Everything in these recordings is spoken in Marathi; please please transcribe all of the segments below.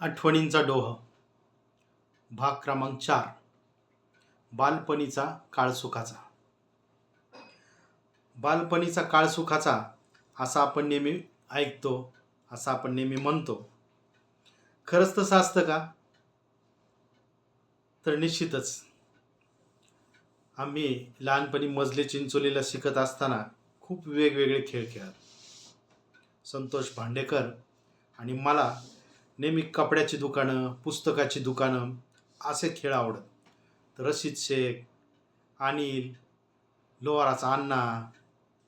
आठवणींचा डोह. भाग क्रमांक चार. बालपणीचा काळ सुखाचा. बालपणीचा काळ सुखाचा असा आपण नेहमी ऐकतो असं आपण नेहमी म्हणतो. खरंच तसं असतं का? तर निश्चितच. आम्ही लहानपणी मजले चिंचोलीला शिकत असताना खूप वेगवेगळे खेळ खेळत. संतोष भांडेकर आणि मला नेहमी कपड्याची दुकानं पुस्तकाची दुकानं असे खेळ आवडत. रशीद शेख अनिल लोहाराचा अण्णा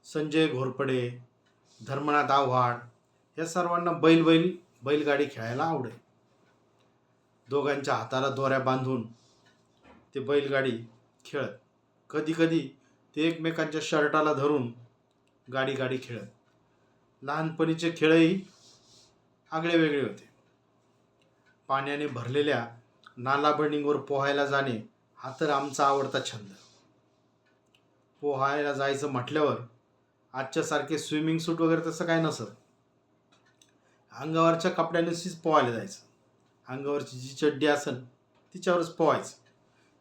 संजय घोरपडे धर्मनाथ आव्हाड या सर्वांना बैल बैल बैलगाडी खेळायला आवडे दोघांच्या हाताला दोऱ्या बांधून ते बैलगाडी खेळत. कधीकधी ते एकमेकांच्या शर्टाला धरून गाडी गाडी खेळत. लहानपणीचे खेळही आगळे वेगळे होते. पाण्याने भरलेल्या नालाबर्णिंगवर पोहायला जाणे हा तर आमचा आवडता छंद. पोहायला जायचं म्हटल्यावर आजच्यासारखे स्विमिंग सूट वगैरे तसं काय नसत. अंगावरच्या कपड्यानुशीच पोहायला जायचं. अंगावरची जी चड्डी असेल तिच्यावरच पोहायचं.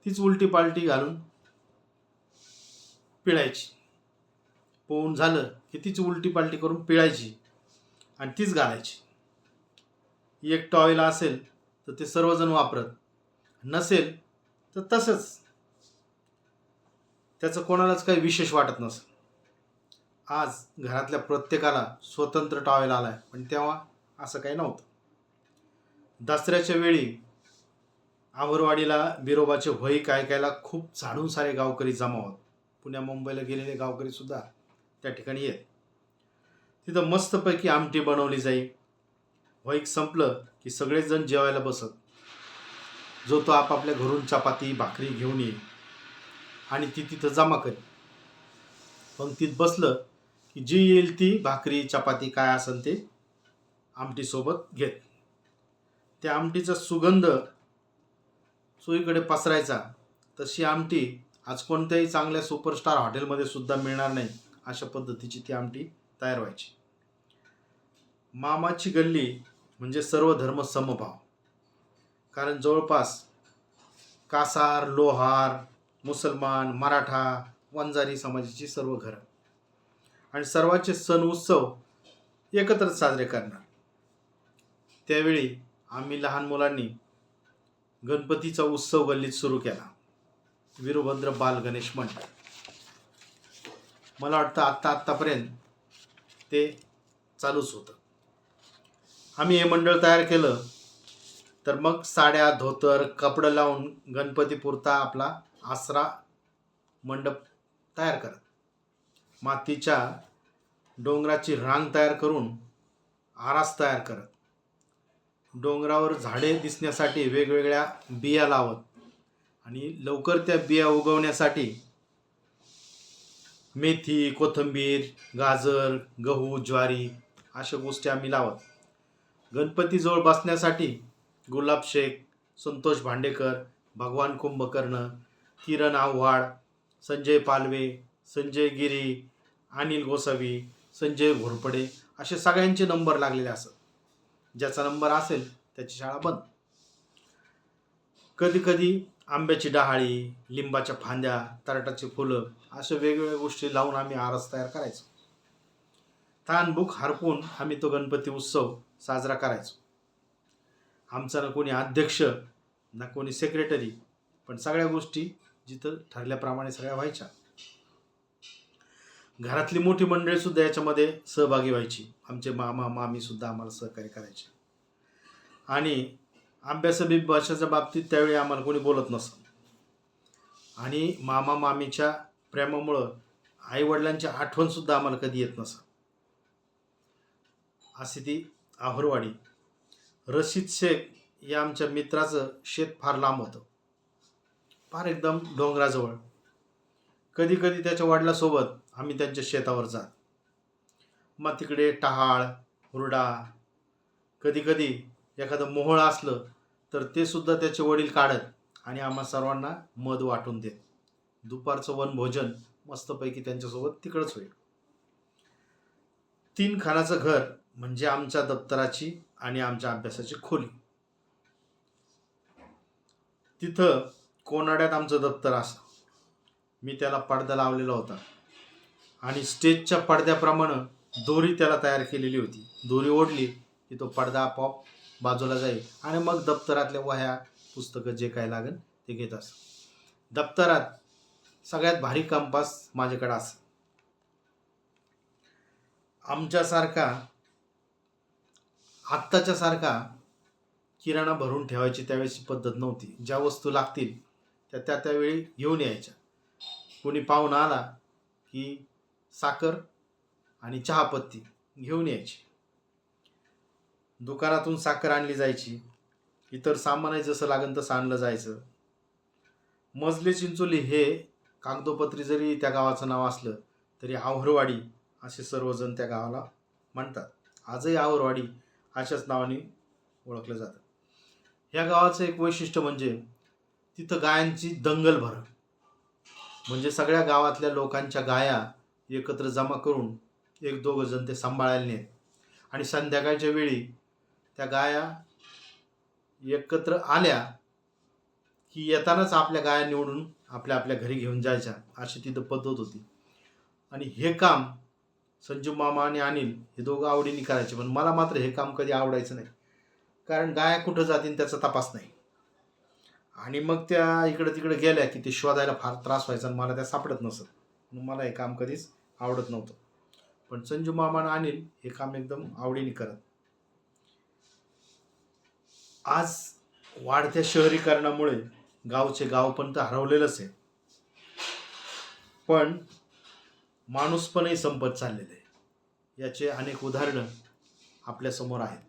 तीच उलटी पालटी घालून पिळायची. पोहून झालं की तीच उलटी पालटी करून पिळायची आणि तीच घालायची. एक टॉयला असेल तर ते सर्वजण वापरत. नसेल तर तसंच. त्याचं कोणालाच काही विशेष वाटत नसेल. आज घरातल्या प्रत्येकाला स्वतंत्र टॉवेल आला आहे पण तेव्हा असं काही नव्हतं. दसऱ्याच्या वेळी आवरवाडीला बिरोबाचे होईक ऐकायला खूप झाडून सारे गावकरी जमा होत. पुण्या मुंबईला गेलेले गावकरीसुद्धा त्या ठिकाणी येत. तिथं मस्तपैकी आमटी बनवली जाई. व्हाईक संपलं की सगळेच जण जेवायला बसत. जो तो आपापल्या घरून चपाती भाकरी घेऊन येईल आणि ती तिथं जमा करी पंक्तीत बसलं की जी येईल ती भाकरी चपाती काय असेल ते आमटीसोबत घेत. त्या आमटीचा सुगंध चोईकडे पसरायचा तशी आमटी आज कोणत्याही चांगल्या सुपरस्टार हॉटेलमध्ये सुद्धा मिळणार नाही अशा पद्धतीची ती आमटी तयार व्हायची. मामाची गल्ली म्हणजे सर्व धर्म समभाव. कारण जवळपास कासार लोहार मुसलमान मराठा वंजारी समाजाची सर्व घरं. आणि सर्वांचे सण उत्सव एकत्रच साजरे करणार. त्यावेळी आम्ही लहान मुलांनी गणपतीचा उत्सव गल्लीत सुरू केला. वीरभद्र बाल गणेश मंडळ. मला वाटतं आत्ता आत्तापर्यंत ते चालूच होतं. आम्ही हे मंडळ तयार केलं. तर मग साड्या धोतर कपडं लावून गणपतीपुरता आपला आसरा मंडप तयार करत. मातीच्या डोंगराची रांग तयार करून आरास तयार करत. डोंगरावर झाडे दिसण्यासाठी वेगवेगळ्या बिया लावत आणि लवकर त्या बिया उगवण्यासाठी मेथी कोथिंबीर गाजर गहू ज्वारी अशा गोष्टी आम्ही लावत. गणपतीजवळ बसण्यासाठी गुलाब शेख संतोष भांडेकर भगवान कुंभकर्ण किरण आव्हाड संजय पालवे संजय गिरी अनिल गोसावी संजय घोरपडे असे सगळ्यांचे नंबर लागलेले असत. ज्याचा नंबर असेल त्याची शाळा बंद. कधी कधी आंब्याची डहाळी लिंबाच्या फांद्या तराटाची फुलं अशा वेगवेगळ्या गोष्टी लावून आम्ही आरस तयार करायचो. तानभूक बुक हरपून आम्ही तो गणपती उत्सव साजरा करायचो. आमचा ना कोणी अध्यक्ष ना कोणी सेक्रेटरी पण सगळ्या गोष्टी जिथं ठरल्याप्रमाणे सगळ्या व्हायच्या. घरातली मोठी मंडळी सुद्धा याच्यामध्ये सहभागी व्हायची. आमचे मामा मामी सुद्धा आम्हाला सहकार्य करायचे. आणि अभ्यासबी भाषेच्या बाबतीत त्यावेळी आम्हाला कोणी बोलत नसत. आणि मामा मामीच्या प्रेमामुळं आईवडिलांची आठवणसुद्धा आम्हाला कधी येत नसत. अशी ती रशीद शेख या आमच्या मित्राचं शेत फार लांब होतं. फार एकदम डोंगराजवळ. कधी कधी त्याच्या वडिलासोबत आम्ही त्यांच्या शेतावर जात. मग तिकडे टहाळ हुरडा कधी कधी एखादं मोहळ असलं तर ते सुद्धा त्याचे वडील काढत आणि आम्हा सर्वांना मध वाटून देत. दुपारचं वनभोजन मस्तपैकी त्यांच्यासोबत तिकडंच होईल. तीन खानाचं घर म्हणजे आमच्या दप्तराची आणि आमच्या अभ्यासाची खोली. तिथं कोनाड्यात आमचं दप्तर असं. मी त्याला पडदा लावलेला होता. आणि स्टेजच्या पडद्याप्रमाणे दोरी त्याला तयार केलेली होती. दोरी ओढली की तो पडदा आपोआप बाजूला जाईल आणि मग दप्तरातल्या वह्या पुस्तकं जे काय लागेल ते घेत अस. दप्तरात सगळ्यात भारी कंपास माझ्याकडे असं. आमच्यासारखा आत्ताच्या सारखा किराणा भरून ठेवायची त्यावेळेची पद्धत नव्हती. ज्या वस्तू लागतील त्या त्या त्यावेळी घेऊन यायच्या. कोणी पाहुणा आला की साखर आणि चहापत्ती घेऊन यायची. दुकानातून साखर आणली जायची. इतर सामानही जसं लागेल तसं आणलं जायचं. मजले चिंचोली हे कागदोपत्री जरी त्या गावाचं नाव असलं तरी आवरवाडी असे सर्वजण त्या गावाला म्हणतात. आजही आवरवाडी अशाच नावाने ओळखलं जातं. ह्या गावाचं एक वैशिष्ट्य म्हणजे तिथं गायांची दंगल भर. म्हणजे सगळ्या गावातल्या लोकांच्या गाया एकत्र जमा करून एक दोघं जण ते सांभाळायला नेत. आणि संध्याकाळच्या वेळी त्या गाया एकत्र आल्या की येतानाच आपल्या गाया निवडून आपल्या आपल्या घरी घेऊन जायच्या अशी तिथं पद्धत होती. आणि हे काम संजू मामा आणि अनिल हे दोघं आवडीने करायचे पण मला मात्र हे काम कधी आवडायचं नाही. कारण गाया कुठं जातील त्याचा तपास नाही. आणि मग त्या इकडं तिकडे गेल्या की ते शोधायला फार त्रास व्हायचा आणि मला त्या सापडत नसत. म्हणून मला हे काम कधीच आवडत नव्हतं. पण संजू मामा आणि अनिल हे काम एकदम आवडीने करत. आज वाढत्या शहरीकरणामुळे गावचे गाव पण तर हरवलेलंच आहे. पण माणूसपणही संपत चाललेलं आहे. याचे अनेक उदाहरणं आपल्यासमोर आहेत.